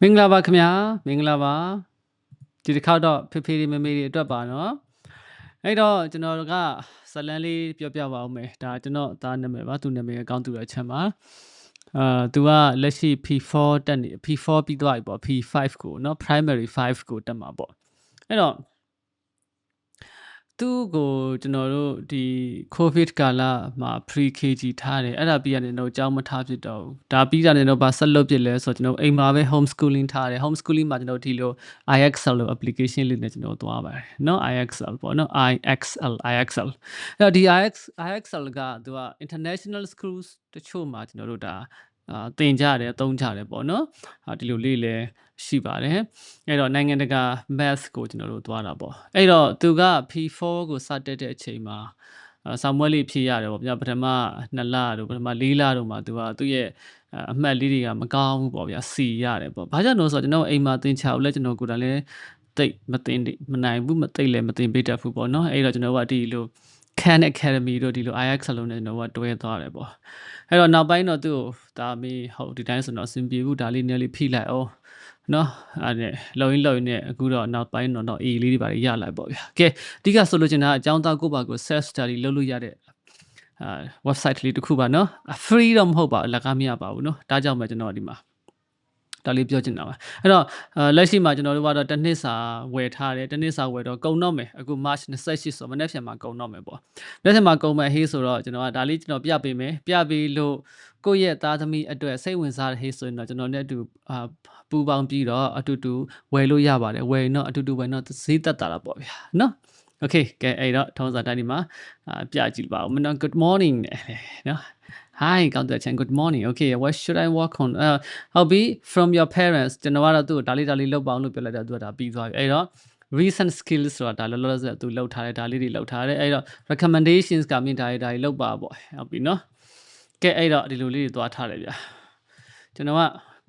မင်္ဂလာပါခင်ဗျာမင်္ဂလာပါဒီတစ်ခါတော့ဖေဖေတွေမမေတွေအတွက်ပါနော်အဲ့တော့ကျွန်တော်ကဇလန်းလေးပြောပြပါအောင်မယ်ဒါကျွန်တော်သားနာမည်ပါသူနာမည်အကောင့်သူရချက်ပါအာသူကလက်ရှိ P4 တက်နေ P4 ပြီးသွားပြီပေါ့ P5 ကိုเนาะ primary 5ကိုတက်မှာပေါ့အဲ့တော့ သူ့ကိုကျွန်တော်တို့ဒီ covid ကာလမှာ pre KG ထားတယ်အဲ့ဒါပြီးရတယ်တော့အကြောင်းမထားဖြစ်တော့ဘူးဒါပြီးရတယ်တော့ဗာဆက်လုပ်ပြစ်လဲဆိုတော့ကျွန်တော်အိမ်မှာပဲ home schooling ထားတယ် home schooling မှာကျွန်တော်ဒီလို IXL လို့ application လေးနဲ့ကျွန်တော်သွားပါတယ်เนาะ IXL ပေါ့เนาะ IXL IXL အဲ့တော့ဒီ IX IXL ကသူက international schools တချို့မှာကျွန်တော်တို့ဒါ အာတင်ကြတယ်သုံးကြတယ်ပေါ့နော်ဟာဒီလိုလေးလည်းရှိပါတယ်အဲ့တော့နိုင်ငံတကာ math ကိုကျွန်တော်တို့သွားတာပေါ့အဲ့တော့သူက P4 ကိုစတက်တဲ့အချိန်မှာအာဆောင်းမွဲလေးဖြည့်ရတယ်ပေါ့ဗျာပထမ2လတို့ပထမ4လတို့မှာသူကသူ့ရဲ့အမှတ်လေးတွေကမကောင်းဘူးပေါ့ဗျာစီရတယ်ပေါ့ဘာကြောင့်လို့ဆိုတော့ကျွန်တော်အိမ်မှာသင်ချာကိုလည်းကျွန်တော်ကိုယ်တိုင်လည်းတိတ်မတင်မနိုင်ဘူးမတိတ်လည်းမတင်ပေးတတ်ဘူးပေါ့နော်အဲ့တော့ကျွန်တော်ကဒီလို Khan Academy တို့ဒီလို IX လုံးနဲ့ကျွန်တော်ကတွဲသွားတယ်ပေါ့အဲ့တော့နောက်ပိုင်းတော့သူ့ကိုဒါမေးဟုတ်ဒီတိုင်းဆိုတော့အဆင်ပြေဘူးဒါလေးနည်းလေးဖိလိုက်အောင်နော်အဲ့ဒါလုံရင်းလုံရင်းနဲ့အခုတော့နောက်ပိုင်းတော့တော့ A လေးတွေပါရလာပေါ့ဗျာကဲအဓိကဆိုလို့ချင်တာအကြောင်းသားကိုပါကို self study လုပ်လို့ရတဲ့အာ website လေးတစ်ခုပါနော် free တော့မဟုတ်ပါဘူးလက်ကားမရပါဘူးနော်ဒါကြောင့်ပဲကျွန်တော်ဒီမှာ ဒါလေးပြောချင်တာပါအဲ့တော့လက်ရှိမှာကျွန်တော်တို့ကတော့တစ်နှစ်စာဝယ်ထားတယ်တစ်နှစ်စာဝယ်တော့ကုန်တော့မယ်အခု March 28ဆိုမနေ့ပြန်မှာကုန်တော့မယ်ပေါ့မနေ့ပြန်မှာကုန်မယ်ဟေးဆိုတော့ကျွန်တော်ကဒါလေးကျွန်တော်ပြပေးမယ်ပြပေးလို့ကိုယ့်ရဲ့သားသမီးအတွက်စိတ်ဝင်စားတဲ့ဟေးဆိုရင်တော့ကျွန်တော်နဲ့အတူအာပူပေါင်းပြီးတော့အတူတူဝယ်လို့ရပါတယ်ဝယ်ရင်တော့အတူတူဝယ်တော့ဈေးသက်တာလားပေါ့ဗျာနော် Okay ကဲအဲ့တော့ထုံးစံတိုင်းဒီမှာပြကြည့်ပါဦးမနော် good morning နော် Hi ကောင်းတဲ့ချန် good morning okay what should I work on အဲဟုတ်ပြီ from your parents ကျွန်တော်ကတော့သူ့ကိုဒါလေးဒါလေးလောက်ပါအောင်လို့ပြောလိုက်တာသူကဒါပြီးသွားပြီအဲ့တော့ recent skills ဆိုတာဒါလောလောဆယ်သူလောက်ထားတယ်ဒါလေးတွေလောက်ထားတယ်အဲ့တော့ recommendations ကမြင်ဒါလေးဒါလေးလောက်ပါပေါ့ဟုတ်ပြီနော်ကဲအဲ့တော့ဒီလိုလေးတွေသွားထားတယ်ဗျာကျွန်တော်က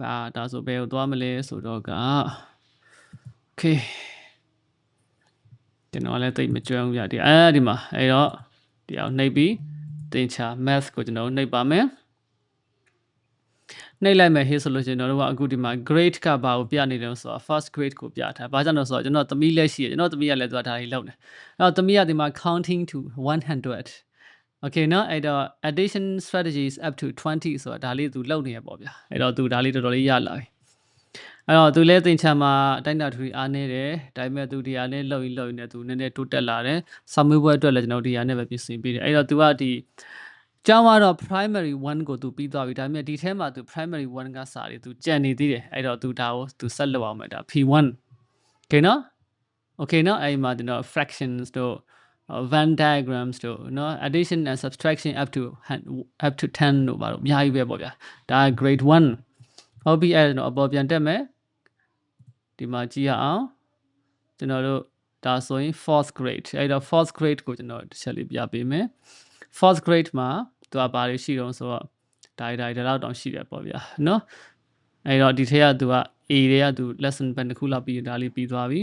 ဒါဒါဆိုဘယ်ကိုသွားမလဲဆိုတော့က okay ကျွန်တော်လည်းတိတ်မကြွဘူးဗျာဒီအဲဒီမှာအဲ့တော့ဒီအောင်နှိပ်ပြီး သင်ချာ math ကိုကျွန်တော်နှိပ်ပါမယ်နှိပ်လိုက်မယ်ဟေးဆိုလို့ရှိရင်ကျွန်တော်တို့ကအခုဒီမှာ grade ကဘာကိုပြနေတယ်ဆိုတော့ first grade ကိုပြထား။ဘာကြောင့်လဲဆိုတော့ကျွန်တော်သမီးလက်ရှိရကျွန်တော်သမီးကလည်းသူကဒါလေးလုပ်နေ။အဲ့တော့သမီးကဒီမှာ counting to 100 Okay เนาะအဲ့တော့ addition strategies up to 20ဆိုတာဒါလေးသူလုပ်နေရပေါ့ဗျာအဲ့တော့သူဒါလေးတော်တော်လေးရလာပြီ အဲ့တော့သူလဲသင်ချာမှာတိုက်တာထူအားနေတယ်ဒါပေမဲ့သူဒီဟာနဲ့လှုပ်ရင်လှုပ်ရင်လည်းသူနည်းနည်းတိုးတက်လာတယ်ဆာမွေးပွဲအတွက်လည်းကျွန်တော်ဒီဟာနဲ့ပဲပြင်ဆင်ပေးတယ်အဲ့တော့သူကဒီကျောင်းကတော့ primary 1ကိုသူပြီးသွားပြီဒါပေမဲ့ဒီထဲမှာသူ primary 1ကစာတွေသူကြံနေသေးတယ်အဲ့တော့သူဒါကိုသူဆက်လုပ်အောင်မယ်ဒါ P1 okay နော် okay နော်အဲ့မှာကျွန်တော် fractions တို့ Venn diagrams တို့နော် addition and subtraction up to up to 10တို့ပါတော့အများကြီးပဲပေါ့ဗျာဒါ grade 1 ဟုတ်ပြီအဲ့တော့အပေါ်ပြန်တက်မယ်ဒီမှာကြည့်ရအောင်ကျွန်တော်တို့ဒါဆိုရင် fourth grade အဲ့တော့ fourth grade ကိုကျွန်တော်တစ်ချက်လေးပြပေးမယ် fourth grade မှာသူကဘာတွေရှိတုံးဆိုတော့ဒါဒါဒါလောက်တောင်ရှိတယ်ပေါ့ဗျာနော်အဲ့တော့ဒီထက်ကသူက A တွေကသူ lesson plan တစ်ခုလောက်ပြီးဒါလေးပြီးသွားပြီ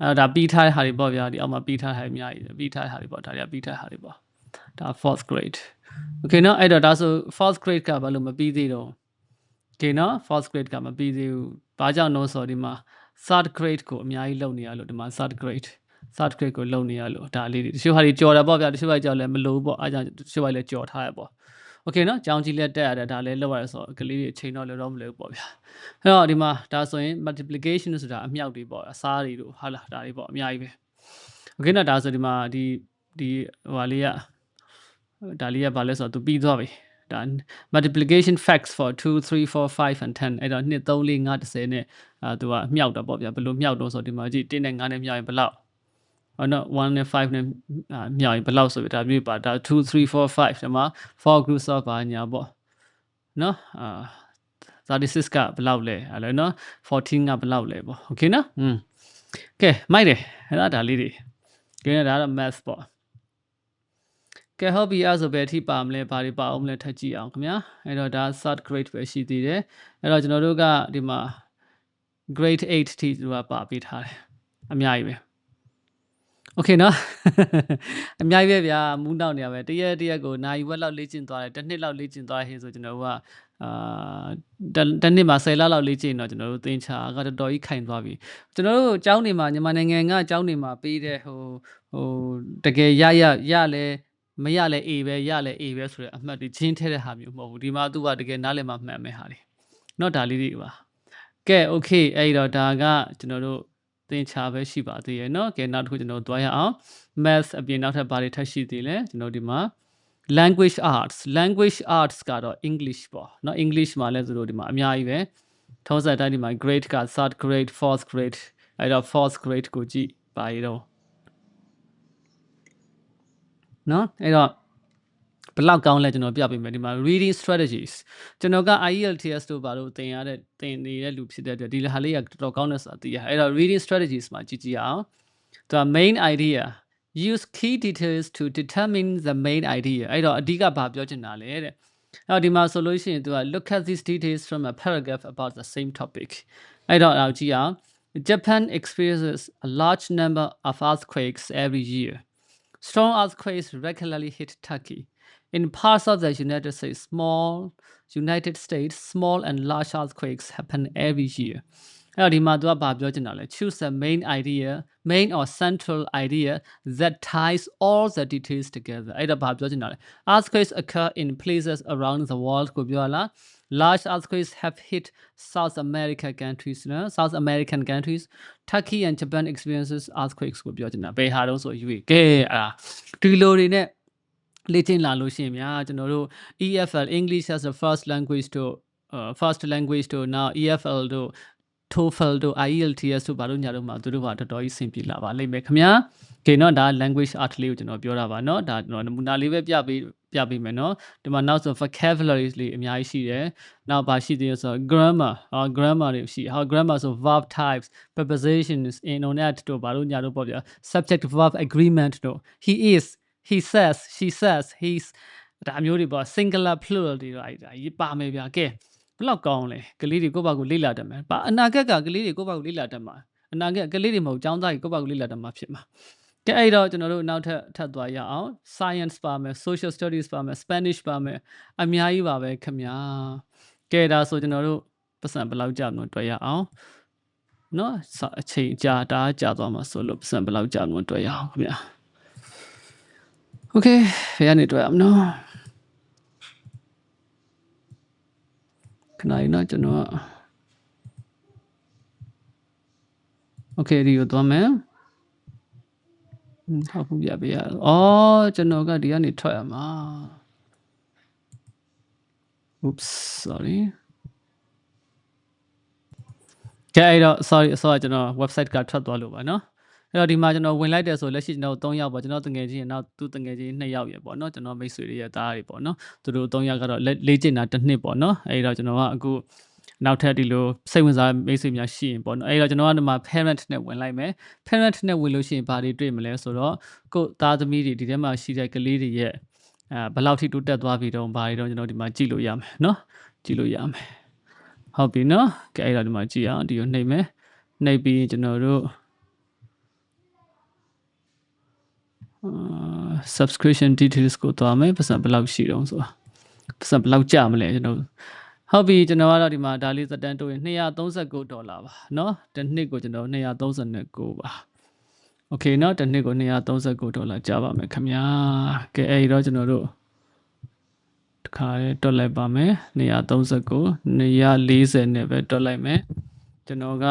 အဲ့တော့ဒါပြီးထားတဲ့ဟာတွေပေါ့ဗျာဒီအောက်မှာပြီးထားတဲ့ဟာအများကြီးပြီးထားတဲ့ဟာတွေပေါ့ဒါတွေကပြီးထားတဲ့ဟာတွေပေါ့ဒါ fourth grade okay เนาะအဲ့တော့ဒါဆို fourth grade ကဘာလို့မပြီးသေးတော့ okay เนาะ fourth grade ကမပြီးသေးဘူးဘာကြောင့်လို့ဆိုတော့ဒီမှာ third grade ကိုအများကြီးလုပ်နေရလို့ဒီမှာ third grade third grade ကိုလုပ်နေရလို့ဒါလေးတွေတချို့ဟာတွေကြော်တာပေါ့ဗျာတချို့ဟာကြော်လည်းမလို့ပေါ့အားကြောင့်တချို့ဟာလည်းကြော်ထားရပေါ့โอเคเนาะကြောင်ကြီးလက်တက်ရတယ်ဒါလည်းလောက်ရဆိုတော့ကလေးတွေအချိန်တော့လည်းတော့မလို့ပေါ့ဗျာအဲ့တော့ဒီမှာဒါဆိုရင် multiplication ဆိုတာအမြောက်တွေပေါ့အစားတွေတို့ဟာလာဒါတွေပေါ့အများကြီးပဲโอเคเนาะဒါဆိုဒီမှာဒီဒီဟိုဟာလေးက ဒါလေးကဘာလဲဆိုတော့သူပြီးသွားပြီဒါ multiplication facts for 2 3 4 5 and 10အဲ့တော့2 3 4 5 10နဲ့အာသူကမြောက်တာပေါ့ဗျာဘယ်လိုမြောက်တော့ဆိုဒီမှာကြည့်1နဲ့5နဲ့မြောက်ရင်ဘယ်လောက်ဟောနော်1နဲ့5နဲ့မြောက်ရင်ဘယ်လောက်ဆိုပြီးဒါမျိုးပါဒါ2 3 4 5ဒီမှာ4 groups of ပါညာပေါ့နော်အာ36ကဘယ်လောက်လဲအဲ့လိုနော်14ကဘယ်လောက်လဲပေါ့โอเคနော်อืมကဲမိုက်တယ်အဲ့ဒါဒါလေးတွေကဲဒါတော့ math ပေါ့ ကဲဟုတ်ပြီအဲ့ဆိုဘယ်အထိပါမလဲဘာတွေပါအောင်မလဲထပ်ကြည့်အောင်ခင်ဗျာအဲ့တော့ဒါ third grade ပဲရှိသေးတယ်အဲ့တော့ကျွန်တော်တို့ကဒီမှာ grade 8ထိသူကပါပေးထားတယ်အများကြီးပဲโอเคเนาะအများကြီးပဲဗျာမူးနောက်နေရပဲတရက်တရက်ကိုနိုင်ဝက်လောက်လေ့ကျင့်သွားတယ်တစ်နှစ်လောက်လေ့ကျင့်သွားဟင်းဆိုကျွန်တော်တို့က အာတတနှစ်မှာ10လလောက်လေ့ကျင့်တော့ကျွန်တော်တို့သင်ချာကတော်တော်ကြီးခိုင်သွားပြီကျွန်တော်တို့အကြောင်းနေမှာမြန်မာနိုင်ငံကအကြောင်းနေမှာပေးတဲ့ဟိုဟိုတကယ်ရရရလဲ မရလဲ A ပဲရလဲ A ပဲဆိုတဲ့အမှတ်တွေချင်းထဲတဲ့ဟာမျိုးမဟုတ်ဘူးဒီမှာသူကတကယ်နားလည်မှမှန်မဲ့ဟာတွေเนาะဒါလေးတွေပါကဲ okay အဲ့တော့ဒါကကျွန်တော်တို့သင်ချာပဲရှိပါသေးရဲ့เนาะကဲနောက်တစ်ခုကျွန်တော်သွားရအောင် math အပြင်နောက်ထပ်ဘာတွေထပ်ရှိသေးလဲကျွန်တော်ဒီမှာ language arts language arts ကတော့ english ပေါ့เนาะ english မှာလည်းသူတို့ဒီမှာအများကြီးပဲထုံးစံတိုင်းဒီမှာ grade က third grade fourth grade အဲ့တော့ fourth grade ကိုကြည့်ပါရတော့ နော်အဲ့တော့ဘလောက်ကောင်းလဲကျွန်တော်ပြပေးမယ်ဒီမှာ reading strategies ကျွန်တော်က IELTS တို့ဘာလို့သင်ရတဲ့သင်နေတဲ့လူဖြစ်တဲ့အတွက်ဒီဟာလေးကတော်တော်ကောင်းတယ်ဆိုတာသိရအဲ့တော့ reading strategies မှာကြည့်ကြည့်အောင်သူက main idea use key details to determine the main idea အဲ့တော့အဓိကဘာပြောချင်တာလဲတဲ့အဲ့တော့ဒီမှာဆိုလို့ရှိရင်သူက look at these details from a paragraph about the same topic အဲ့တော့အောက်ကြည့်အောင် Japan experiences a large number of earthquakes every year strong earthquakes regularly hit Turkey in parts of the United States small United States small and large earthquakes happen every year အဲ့တော့ဒီမှာသူကဘာပြောချင်တာလဲ choose a main idea main or central idea that ties all the details together အဲ့တော့ဘာပြောချင်တာလဲ earthquakes occur in places around the world ကိုပြောလား large earthquakes have hit South America countries နော် South American countries Turkey and Japan experiences earthquakes ကိုပြောချင်တာဘယ်ဟာတုံးဆိုရွေးကဲအာဒီလိုတွေနဲ့လေ့ကျင့်လာလို့ရှိရင်များကျွန်တော်တို့ EFL English as a first language တို့ uh, first language တို့ now EFL တို့ TOEFL တို့ IELTS တို့ဘာလို့ညာတို့မှာသူတို့ကတော်တော်ကြီးဆင်ပြေလာပါလိမ့်မယ်ခင်ဗျာ။ကဲနော်ဒါ language art လေးကိုကျွန်တော်ပြောတာပါနော်။ဒါကျွန်တော်နမူနာလေးပဲပြပေး ပြပေးမယ်နော်။ဒီမှာနောက်ဆို vocabularies လေးအများကြီးရှိတယ်။နောက်ဘာရှိသေးလဲဆိုတော့ grammar ဟော grammar တွေရှိ။ဟော grammar ဆို verb types prepositions in on at တို့ဘာလို့ညာတို့ပေါ့ဗျာ subject verb agreement တို့ he is he says she says he's ဒါမျိုးတွေပေါ့ singular plural တွေတော့အဲ့ဒါရေးပါမယ်ဗျာကဲဘလောက်ကောင်းလဲကလေးတွေကိုယ့်ဘာကိုလေ့လာတတ်မယ်ဘာအနာဂတ်ကကလေးတွေကိုယ့်ဘာကိုလေ့လာတတ်မှာအနာဂတ်ကလေးတွေမဟုတ်ចောင်းသားကြီးကိုယ့်ဘာကိုလေ့လာတတ်မှာဖြစ်မှာ ကဲအဲ့တော့ကျွန်တော်တို့နောက်ထပ်ထပ်သွားရအောင် science ပါမယ် social studies ပါမယ် spanish ပါမယ်အများကြီးပါပဲခင်ဗျာကဲဒါဆိုကျွန်တော်တို့ပတ်စံဘယ်လောက်ကြာမလို့တွေ့ရအောင်နော်အချိန်ကြာတာကြာသွားမှာဆိုလို့ပတ်စံဘယ်လောက်ကြာမလို့တွေ့ရအောင်ခင်ဗျာ okay ဘယ်ကနေတွေ့ရမလဲခဏလေးနော်ကျွန်တော် okay ဒီကိုသွားမယ် ဟုတ်ဘူးပြပေးရအောင်။အော်ကျွန်တော်ကဒီကနေထွက်ရမှာ။ Oops sorry ။ကြဲအဲ့တော့ sorry အစောကကျွန်တော် website ကထွက်သွားလို့ပါနော်။အဲ့တော့ဒီမှာကျွန်တော်ဝင်လိုက်တယ်ဆိုလက်ရှိကျွန်တော်3ယောက်ပေါ့ကျွန်တော်တငယ်ချင်းနောက်သူတငယ်ချင်း2ယောက်ရယ်ပေါ့နော်ကျွန်တော်မိတ်ဆွေတွေရဲ့သားတွေပေါ့နော်။သူတို့3ယောက်ကတော့လေ့ကျင့်တာတစ်နှစ်ပေါ့နော်။အဲ့တော့ကျွန်တော်ကအခု နောက်ထပ်ဒီလိုစိတ်ဝင်စားမိတ်ဆွေများရှိရင်ပေါ့နော်အဲ့တော့ကျွန်တော်ကဒီမှာ parent နဲ့ဝင်လိုက်မယ် parent နဲ့ဝင်လို့ရှိရင်ဘာတွေတွေ့မလဲဆိုတော့ကိုသားသမီးတွေဒီထဲမှာရှိတဲ့ကလေးတွေရဲ့အဲဘယ်လောက်ထိတိုးတက်သွားပြီတော့ဘာတွေတော့ကျွန်တော်ဒီမှာကြည့်လို့ရမယ်နော်ကြည့်လို့ရမယ်ဟုတ်ပြီနော်ကဲအဲ့တော့ဒီမှာကြည့်အောင်ဒီကိုနှိပ်မယ်နှိပ်ပြီးကျွန်တော်တို့ subscription details ကိုသွားမယ်ပတ်စံဘယ်လောက်ရှိတော့ဆိုတာပတ်စံဘယ်လောက်ကြမလဲကျွန်တော် ဟုတ်ပြီကျွန်တော်ကတော့ဒီမှာဒါလေးစတန်တိုးရင်239ဒေါ်လာပါเนาะတစ်နှစ်ကိုကျွန်တော်239ပါโอเคเนาะတစ်နှစ်ကို239ဒေါ်လာကြပါမယ်ခင်ဗျာကဲအဲ့တော့ကျွန်တော်တို့တခါလေးတွက်လိုက်ပါမယ်239 240နဲ့ပဲတွက်လိုက်မယ်ကျွန်တော်က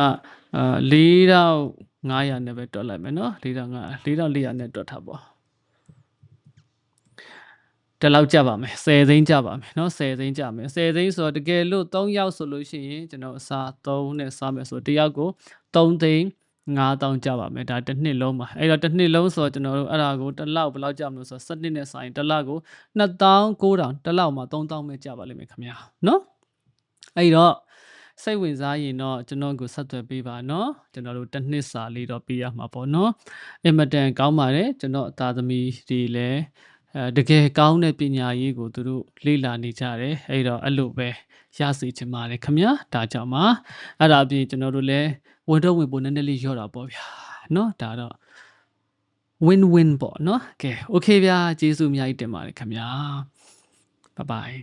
အာ4500နဲ့ပဲတွက်လိုက်မယ်เนาะ4500 4400နဲ့တွက်ထားပေါ့ တလောက်ကြပါမယ်10သိန်းကြပါမယ်เนาะ10သိန်းကြမယ်10သိန်းဆိုတော့တကယ်လို့3ယောက်ဆိုလို့ရှိရင်ကျွန်တော်အစား3နဲ့စားမယ်ဆိုတယောက်ကို3သိန်း9000ကြပါမယ်ဒါတစ်နှစ်လုံးပါအဲ့တော့တစ်နှစ်လုံးဆိုတော့ကျွန်တော်တို့အဲ့ဒါကိုတစ်လောက်ဘယ်လောက်ကြမလို့ဆိုတော့7နှစ်နဲ့ဆိုင်တစ်လောက်ကို2900တစ်လောက်မှာ3000ပဲကြပါလိမ့်မယ်ခင်ဗျာเนาะအဲ့တော့စိတ်ဝင်စားရင်တော့ကျွန်တော်ကိုဆက်သွယ်ပေးပါเนาะကျွန်တော်တို့တစ်နှစ်စာလေးတော့ပေးရမှာပေါ့เนาะအင်မတန်ကောင်းပါတယ်ကျွန်တော်အသားသမီးတွေလည်း အဲတကယ်ကောင်းတဲ့ပညာရေးကိုသူတို့လေ့လာနေကြတယ်အဲ့တော့အဲ့လိုပဲရစေချင်ပါတယ်ခမညာဒါကြောင့်ပါအဲ့ဒါအပြင်ကျွန်တော်တို့လည်းဝင်တော့ဝင်ဖို့နည်းနည်းလေးရော့တာပေါ့ဗျာเนาะဒါတော့ win win ပေါ့เนาะကဲ okay ဗျာကျေးဇူးအများကြီးတင်ပါတယ်ခမညာ bye bye